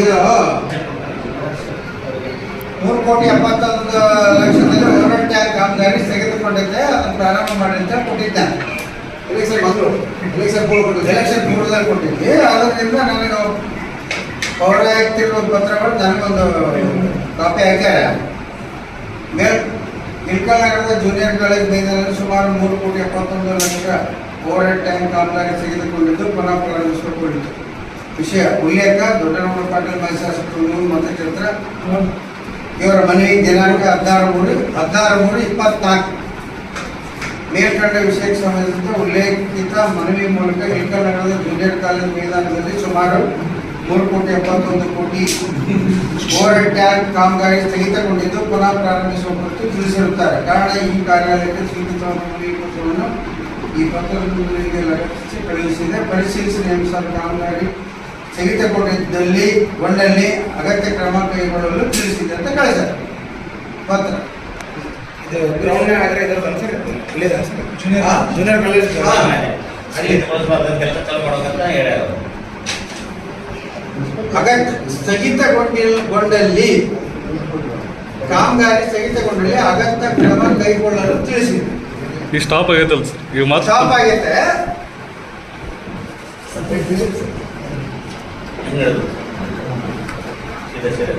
ಇದು ಮೂರು ಕೋಟಿ ಎಪ್ಪತ್ತೊಂದು ಲಕ್ಷದಲ್ಲಿ ಓವರ್ ಟ್ಯಾಂಕ್ ಕಾಮಗಾರಿ ತೆಗೆದುಕೊಂಡಿದ್ದೆ, ಅದನ್ನು ಪ್ರಾರಂಭ ಮಾಡಿ ಅಂತ ಕೊಟ್ಟಿದ್ದಾನೆ ಎಲೆಕ್ಷನ್ ಬಂದ್ರು ಎಲೆಕ್ಷನ್ ಕೊಡ್ಬಿಟ್ಟು ಎಲೆಕ್ಷನ್ ಮೂರದಲ್ಲಿ ಕೊಟ್ಟಿದ್ದೆ ಅದರಿಂದ ನನಗೆ ಪೌರಾಯುಕ್ತರು ಪತ್ರಗಳು ನನಗೊಂದು ಕಾಪಿ ಹಾಕ್ಯಾರ. ಮೇಲ್ ಇಳ್ಕಲ್ ನಗರದ ಜೂನಿಯರ್ ಕಾಲೇಜ್ ಮೈದಾನದಲ್ಲಿ ಸುಮಾರು ಮೂರು ಕೋಟಿ ಎಪ್ಪತ್ತೊಂದು ಲಕ್ಷ ಓವರ್ ಟ್ಯಾಂಕ್ ಕಾಮಗಾರಿ ತೆಗೆದುಕೊಂಡಿದ್ದು, ಪುನಃ ಪ್ರಾರಂಭಿಸಿಕೊಂಡಿತು ವಿಷಯ. ಉಲ್ಲೇಖ ದೊಡ್ಡನಗೌಡ ಪಾಟೀಲ್ ಮತ್ತು ಮತಕ್ಷೇತ್ರ. ಇವರ ಮನವಿ ದಿನಾಂಕ ಹದಿನಾರು ಮೂರು ಹದಿನಾರು ಮೂರು ಇಪ್ಪತ್ನಾಲ್ಕು. ಮೇಲ್ಕಂಡ ವಿಷಯಕ್ಕೆ ಸಂಬಂಧಿಸಿದ ಉಲ್ಲೇಖಿತ ಮನವಿ ಮೂಲಕ ಇಳ್ಕಲ್ ನಗರದ ಜೂನಿಯರ್ ಕಾಲೇಜ್ ಮೈದಾನದಲ್ಲಿ ಸುಮಾರು ಮೂರು ಕೋಟಿ ಎಪ್ಪತ್ತೊಂದು ಕೋಟಿ ಓವರ್ ಟ್ಯಾಂಕ್ ಕಾಮಗಾರಿ ಸ್ಥಗಿತಗೊಂಡಿದ್ದು ಪುನಃ ಪ್ರಾರಂಭಿಸುವ ಕುರಿತು ತಿಳಿಸಿರುತ್ತಾರೆ. ಕಾರಣ ಈ ಕಾರ್ಯಾಲಯಕ್ಕೆ ಪತ್ರವನ್ನು ಈ ಪತ್ರದ ಲಗತ್ತಿಸಿ ಕಳುಹಿಸಿದೆ. ಪರಿಶೀಲಿಸಿ ನೇಮಿಸಿದ ಕಾಮಗಾರಿ ಸ್ಥಗಿತಗೊಂಡಿದ್ದಲ್ಲಿ ಗೊಂಡಲ್ಲಿ ಅಗತ್ಯ ಕ್ರಮ ಕೈಗೊಳ್ಳಲು ತಿಳಿಸಿದೆ ಅಂತ ಕಳಿಸಿದ್ದಾರೆ ಪತ್ರ ಇದು ಗ್ರೌಂಡ್ ಆದ್ರೆ ಇದ್ರ ಸರ್ ಇಲ್ಲಿದೆ ಸರ್ ಜೂನಿಯರ್ ಕಾಲೇಜ್. ಅಲ್ಲಿ ಕೆಲಸ ಚಾಲು ಮಾಡೋದಂತ ಹೇಳ್ಯಾರ ಅಗತ್ಯ ಸ್ಥಗಿತಗೊಂಡಿಲ್ಗೊಂಡಲ್ಲಿ ಕಾಮಗಾರಿ ಸ್ಥಗಿತಗೊಂಡಲ್ಲಿ ಅಗತ್ಯ ಕ್ರಮ ಕೈಗೊಳ್ಳಲು ತಿಳಿಸಿದೆ. ಈ ಸ್ಟಾಪ್ ಆಗೈತಲ್ಲ ಸರ್ ಈಗ ಸ್ಟಾಪ್ ಆಗೈತೆ. ഇങ്ങനെ ശരി ശരി